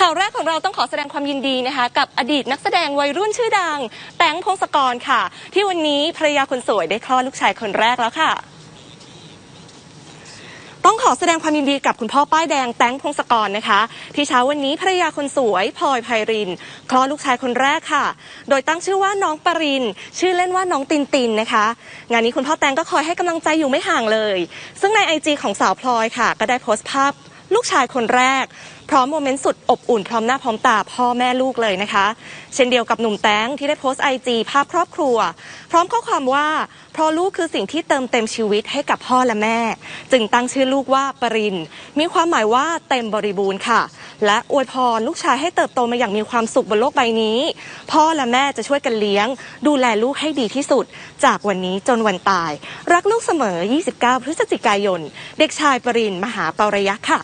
ข่าวแรกของเราต้องขอแสดงความยินดีนะคะ กับอดีตนักแสดงวัยรุ่นชื่อดัง แตงพงศกรค่ะ ที่วันนี้ภรรยาคนสวยได้คลอดลูกชายคนแรกแล้วค่ะต้องขอแสดงความยินดีกับคุณพ่อป้ายแดงแตงพงศกรนะคะ ที่เช้าวันนี้ภรรยาคนสวยพลอยไพรินคลอดลูกชายคนแรกค่ะ โดยตั้งชื่อว่าน้องปริน ชื่อเล่นว่าน้องตินตินนะคะ งานนี้คุณพ่อแตงก็คอยให้กำลังใจอยู่ไม่ห่างเลย ซึ่งในไอจีของสาวพลอยค่ะ ก็ได้โพสต์ภาพ ลูกชายคนแรก พร้อมโมเมนต์สุดอบอุ่นพร้อมหน้าพร้อมตาพ่อแม่ลูกเลยนะคะ เช่นเดียวกับหนุ่มแตงที่ได้โพสต์ไอจีภาพครอบครัว พร้อมข้อความว่า เพราะลูกคือสิ่งที่เติมเต็มชีวิตให้กับพ่อและแม่ จึงตั้งชื่อลูกว่าปรินมีความหมายว่าเต็มบริบูรณ์ค่ะ และอวยพรลูกชายให้เติบโตมาอย่างมีความสุขบนโลกใบนี้ พ่อและแม่จะช่วยกันเลี้ยง ดูแลลูกให้ดีที่สุด จากวันนี้จนวันตาย รักลูกเสมอ 29 พฤศจิกายน เด็กชายปรินมหาปรยะค่ะ